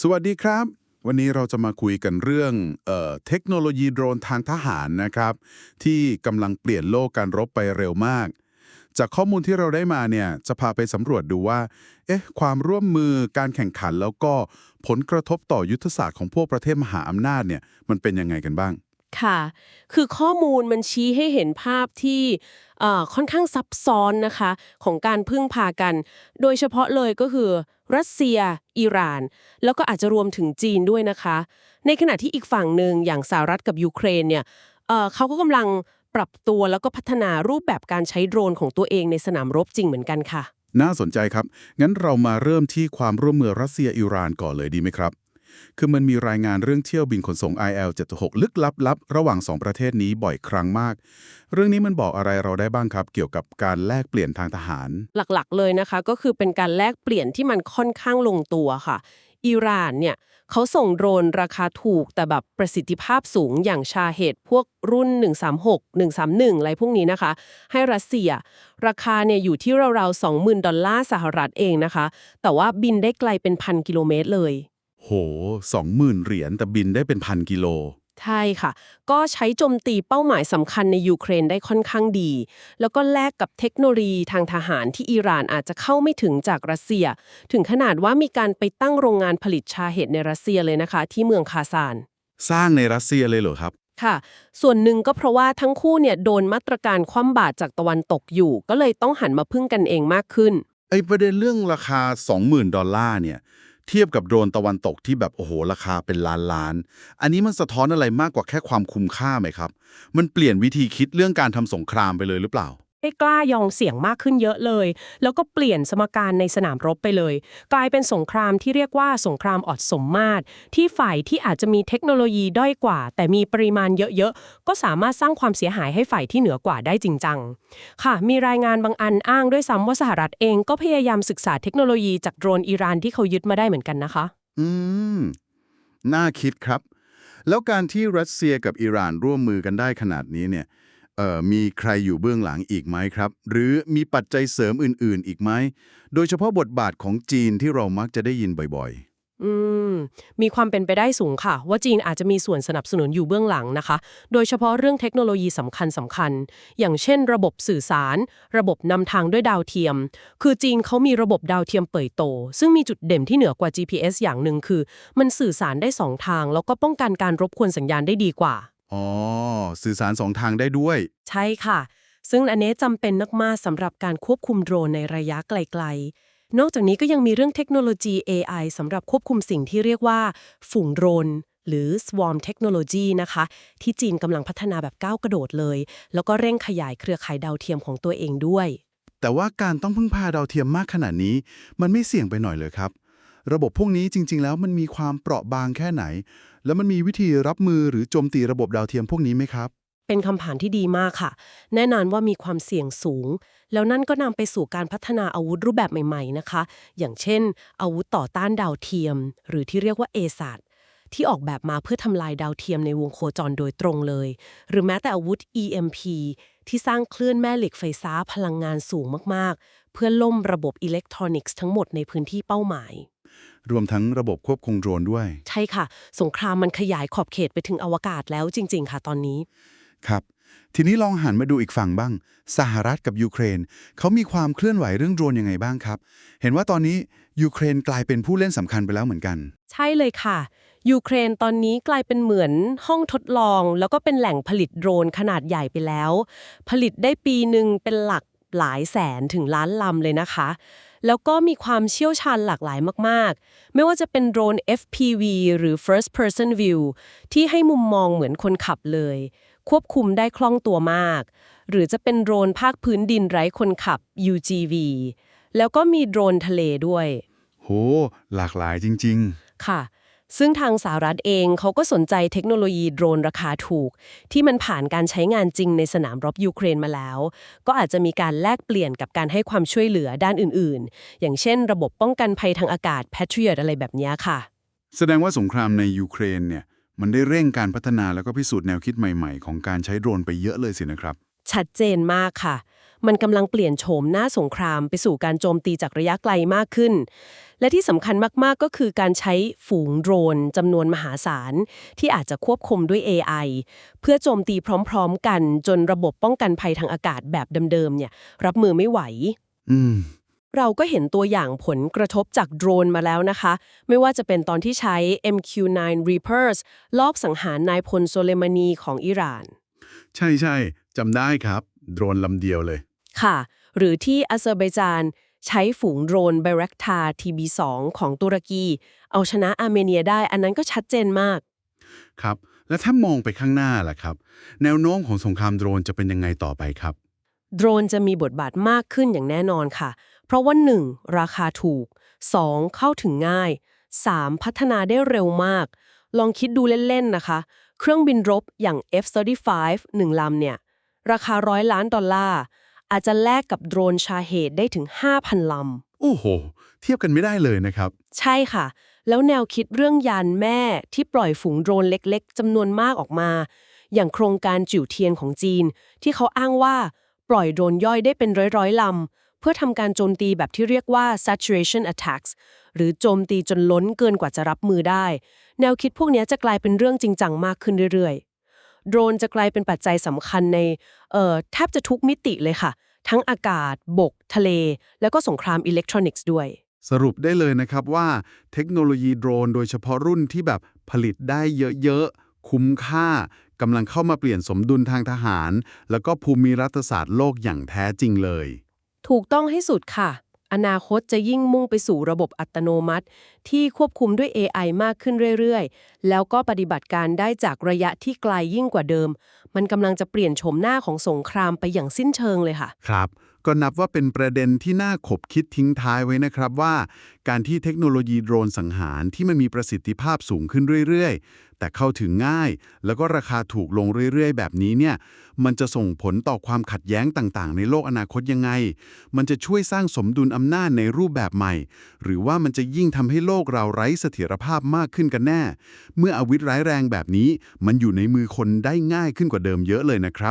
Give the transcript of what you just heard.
สวัสดีครับ วันนี้เราจะมาคุยกันเรื่องเออเทคโนโลยีโดรนทางทหารนะครับ ที่กำลังเปลี่ยนโลกการรบไปเร็วมาก จากข้อมูลที่เราได้มาเนี่ยจะพาไปสำรวจดูว่าเอ๊ะความร่วมมือการแข่งขันแล้วก็ผลกระทบต่อยุทธศาสตร์ของพวกประเทศมหาอำนาจเนี่ยมันเป็นยังไงกันบ้าง ค่ะ คือข้อมูลมันชี้ให้เห็นภาพที่เอ่อค่อนข้างซับซ้อนนะคะ ของการพึ่งพากัน โดยเฉพาะเลยก็คือ รัสเซีย อิหร่าน แล้วก็อาจจะรวมถึงจีนด้วยนะคะ ในขณะที่อีกฝั่งหนึ่งอย่างสหรัฐกับยูเครนเนี่ยเอ่อเขาก็กำลังปรับตัวแล้วก็พัฒนารูปแบบการใช้โดรนของตัวเองในสนามรบจริงเหมือนกันค่ะ น่าสนใจครับ งั้นเรามาเริ่มที่ความร่วมมือรัสเซียอิหร่านก่อนเลยดีไหมครับ คือมันมีรายงานเรื่องเที่ยวบินขนส่ง IL-76 ลึกลับๆ ระหว่างสองประเทศนี้บ่อยครั้งมาก เรื่องนี้มันบอกอะไรเราได้บ้างครับ เกี่ยวกับการแลกเปลี่ยนทางทหาร หลักๆ เลยนะคะ ก็คือเป็นการแลกเปลี่ยนที่มันค่อนข้างลงตัวค่ะ อิหร่านเนี่ยเขาส่งโดรนราคาถูกแต่แบบประสิทธิภาพสูงอย่างชาเหตุพวกรุ่น 136 131 อะไรพวกนี้นะคะ ให้รัสเซีย ราคาเนี่ยอยู่ที่ราวๆ20,000 ดอลลาร์สหรัฐเองนะคะ แต่ว่าบินได้ไกลเป็นพันกิโลเมตรเลย โหสองหมื่นเหรียญแต่บินได้เป็นพันกิโล ใช่ค่ะ ก็ใช้โจมตีเป้าหมายสำคัญในยูเครนได้ค่อนข้างดี แล้วก็แลกกับเทคโนโลยีทางทหารที่อิหร่านอาจจะเข้าไม่ถึงจากรัสเซีย ถึงขนาดว่ามีการไปตั้งโรงงานผลิตชาเห็ดในรัสเซียเลยนะคะ ที่เมืองคาซาน สร้างในรัสเซียเลยเหรอครับ ค่ะ ส่วนหนึ่งก็เพราะว่าทั้งคู่เนี่ยโดนมาตรการคว่ำบาตรจากตะวันตกอยู่ ก็เลยต้องหันมาพึ่งกันเองมากขึ้น ไอ้ประเด็นเรื่องราคา 20,000 ดอลลาร์เนี่ย เทียบกับโดรนตะวันตกที่แบบโอ้โหราคาเป็นล้านล้าน อันนี้มันสะท้อนอะไรมากกว่าแค่ความคุ้มค่าไหมครับ มันเปลี่ยนวิธีคิดเรื่องการทำสงครามไปเลยหรือเปล่า ให้กล้ายองเสียงมากขึ้นเยอะเลย แล้วก็เปลี่ยนสมการในสนามรบไปเลย กลายเป็นสงครามที่เรียกว่าสงครามออดสมมาตร ที่ฝ่ายที่อาจจะมีเทคโนโลยีด้อยกว่า แต่มีปริมาณเยอะๆ ก็สามารถสร้างความเสียหายให้ฝ่ายที่เหนือกว่าได้จริงจังค่ะ มีรายงานบางอันอ้างด้วยซ้ำว่าสหรัฐเองก็พยายามศึกษาเทคโนโลยีจากโดรนอิหร่านที่เขายึดมาได้เหมือนกันนะคะ อืม น่าคิดครับ แล้วการที่รัสเซียกับอิหร่านร่วมมือกันได้ขนาดนี้เนี่ย เอ่อมีใครอยู่เบื้องหลังอีกไหมครับ หรือมีปัจจัยเสริมอื่น ๆ อีกไหม โดยเฉพาะบทบาทของจีนที่เรามักจะได้ยินบ่อยอืม มีความเป็นไปได้สูงค่ะ ว่าจีนอาจจะมีส่วนสนับสนุนอยู่เบื้องหลังนะคะ โดยเฉพาะเรื่องเทคโนโลยีสำคัญสำคัญ อย่างเช่น ระบบสื่อสาร ระบบนำทางด้วยดาวเทียม คือจีนเขามีระบบดาวเทียมเป่ยโต ซึ่งมีจุดเด่นที่เหนือกว่า GPS อย่างหนึ่งคือ มันสื่อสารได้สองทาง แล้วก็ป้องกันการรบกวนสัญญาณได้ดีกว่า อ๋อ สื่อสารสองทางได้ด้วย ใช่ค่ะ ซึ่งอันนี้จำเป็นมากๆสำหรับการควบคุมโดรนในระยะไกล ๆ นอกจากนี้ก็ยังมีเรื่องเทคโนโลยี AI สำหรับควบคุมสิ่งที่เรียกว่า ฝูงโดรน หรือ swarm technology นะคะ ที่จีนกำลังพัฒนาแบบก้าวกระโดดเลย แล้วก็เร่งขยายเครือข่ายดาวเทียมของตัวเองด้วย แต่ว่าการต้องพึ่งพาดาวเทียมมากขนาดนี้ มันไม่เสี่ยงไปหน่อยเลยครับ ระบบพวกนี้จริง ๆ แล้วมันมีความเปราะบางแค่ไหน แล้วมันมีวิธีรับมือหรือโจมตีระบบดาวเทียมพวกนี้ไหมครับ เป็นคำถามที่ดีมากค่ะ แน่นอนว่ามีความเสี่ยงสูง แล้วนั่นก็นำไปสู่การพัฒนาอาวุธรูปแบบใหม่ ๆ นะคะ อย่างเช่น อาวุธต่อต้านดาวเทียม หรือที่เรียกว่าเอซาดที่ออกแบบมาเพื่อทำลายดาวเทียมในวงโคจรโดยตรงเลย หรือแม้แต่อาวุธ EMP ที่สร้างคลื่นแม่เหล็กไฟฟ้าพลังงานสูงมากๆ เพื่อล่มระบบอิเล็กทรอนิกส์ทั้งหมดในพื้นที่เป้าหมาย รวมทั้งระบบควบคุมโดรนด้วย ใช่ค่ะ สงครามมันขยายขอบเขตไปถึงอวกาศแล้วจริง ๆ ค่ะตอนนี้ ครับ ทีนี้ลองหันมาดูอีกฝั่งบ้าง สหรัฐกับยูเครนเขามีความเคลื่อนไหวเรื่องโดรนยังไงบ้างครับ เห็นว่าตอนนี้ยูเครนกลายเป็นผู้เล่นสำคัญไปแล้วเหมือนกัน ใช่เลยค่ะยูเครนตอนนี้กลายเป็นเหมือนห้องทดลอง แล้วก็เป็นแหล่งผลิตโดรนขนาดใหญ่ไปแล้ว ผลิตได้ปีหนึ่งเป็นหลักหลายแสนถึงล้านลำเลยนะคะ แล้วก็มีความเชี่ยวชาญหลากหลายมาก ๆ ไม่ว่าจะเป็นโดรน FPV หรือ First Person View ที่ให้มุมมองเหมือนคนขับเลย ควบคุมได้คล่องตัวมาก หรือจะเป็นโดรนภาคพื้นดินไร้คนขับ UGV แล้วก็มีโดรนทะเลด้วย โห หลากหลายจริงค่ะ ซึ่งทางสหรัฐเองเขาก็สนใจเทคโนโลยีโดรนราคาถูก ที่มันผ่านการใช้งานจริงในสนามรบยูเครนมาแล้ว ก็อาจจะมีการแลกเปลี่ยนกับการให้ความช่วยเหลือด้านอื่นๆ อย่างเช่น ระบบป้องกันภัยทางอากาศ Patriot อะไรแบบนี้ค่ะ แสดงว่าสงครามในยูเครนเนี่ยมันได้เร่งการพัฒนาแล้วก็พิสูจน์แนวคิดใหม่ๆ ของการใช้โดรนไปเยอะเลยสินะครับ ชัดเจนมากค่ะ มันกำลังเปลี่ยนโฉมหน้าสงครามไปสู่การโจมตีจากระยะไกลมากขึ้น และที่สำคัญมากๆก็คือการใช้ฝูงโดรนจำนวนมหาศาล ที่อาจจะควบคุมด้วย AI เพื่อโจมตีพร้อมๆ กันจนระบบป้องกันภัยทางอากาศแบบเดิมๆเนี่ยรับมือไม่ไหว อืมเราก็เห็นตัวอย่างผลกระทบจากโดรนมาแล้วนะคะ ไม่ว่าจะเป็นตอนที่ใช้ MQ-9 Reapers ลอบสังหารนายพลโซเลมานีของอิหร่าน ใช่ใช่ จำได้ครับ โดรนลำเดียวเลย ค่ะ หรือที่อาเซอร์ไบจานใช้ฝูงโดรน b บ r a k t a TB2 ของตุรกี เอาชนะอาร์เมเนียได้ อันนั้นก็ชัดเจนมาก ครับ และถ้ามองไปข้างหน้าล่ะครับ แนวโน้มของสงครามโดรนจะเป็นยังไงต่อไปครับ โดรนจะมีบทบาทมากขึ้นอย่างแน่นอนค่ะ เพราะว่า 1. ราคาถูก 2. เข้าถึงง่าย 3. พัฒนาได้เร็วมาก ลองคิดดูเล่น ๆ นะคะ เครื่องบินรบอย่าง F-35 1ลำเนี่ย ราคาร้อยล้านดอลลาร์ อาจจะแลกกับโดรนชาเหตุได้ถึง 5,000 ลำ โอ้โห เทียบกันไม่ได้เลยนะครับ ใช่ค่ะ แล้วแนวคิดเรื่องยานแม่ที่ปล่อยฝูงโดรนเล็กๆจำนวนมากออกมา อย่างโครงการจิ๋วเทียนของจีน ที่เขาอ้างว่าปล่อยโดรนย่อยได้เป็นร้อยๆลำเพื่อทำการโจมตีแบบที่เรียกว่า saturation attacks หรือโจมตีจนล้นเกินกว่าจะรับมือได้ แนวคิดพวกนี้จะกลายเป็นเรื่องจริงจังมากขึ้นเรื่อยๆ โดรนจะกลายเป็นปัจจัยสำคัญในเอ่อแทบจะทุกมิติเลยค่ะ ทั้งอากาศ บก ทะเล แล้วก็สงครามอิเล็กทรอนิกส์ด้วย สรุปได้เลยนะครับว่า เทคโนโลยีโดรนโดยเฉพาะรุ่นที่แบบผลิตได้เยอะๆ คุ้มค่ากำลังเข้ามาเปลี่ยนสมดุลทางทหาร แล้วก็ภูมิรัฐศาสตร์โลกอย่างแท้จริงเลย ถูกต้องให้สุดค่ะ อนาคตจะยิ่งมุ่งไปสู่ระบบอัตโนมัติ ที่ควบคุมด้วย AI มากขึ้นเรื่อยๆ แล้วก็ปฏิบัติการได้จากระยะที่ไกลยิ่งกว่าเดิม มันกำลังจะเปลี่ยนโฉมหน้าของสงครามไปอย่างสิ้นเชิงเลยค่ะ ครับ ก็นับว่าเป็นประเด็นที่น่าขบคิดทิ้งท้ายไว้นะครับว่า การที่เทคโนโลยีโดรนสังหารที่มันมีประสิทธิภาพสูงขึ้นเรื่อยๆ แต่เข้าถึงง่าย แล้วก็ราคาถูกลงเรื่อยๆ แบบนี้เนี่ยมันจะส่งผลต่อความขัดแย้งต่างๆ ในโลกอนาคตยังไง มันจะช่วยสร้างสมดุลอำนาจในรูปแบบใหม่ หรือว่ามันจะยิ่งทำให้โลกเราไร้เสถียรภาพมากขึ้นกันแน่ เมื่ออาวุธร้ายแรงแบบนี้ มันอยู่ในมือคนได้ง่ายขึ้นกว่าเดิมเยอะเลยนะครับ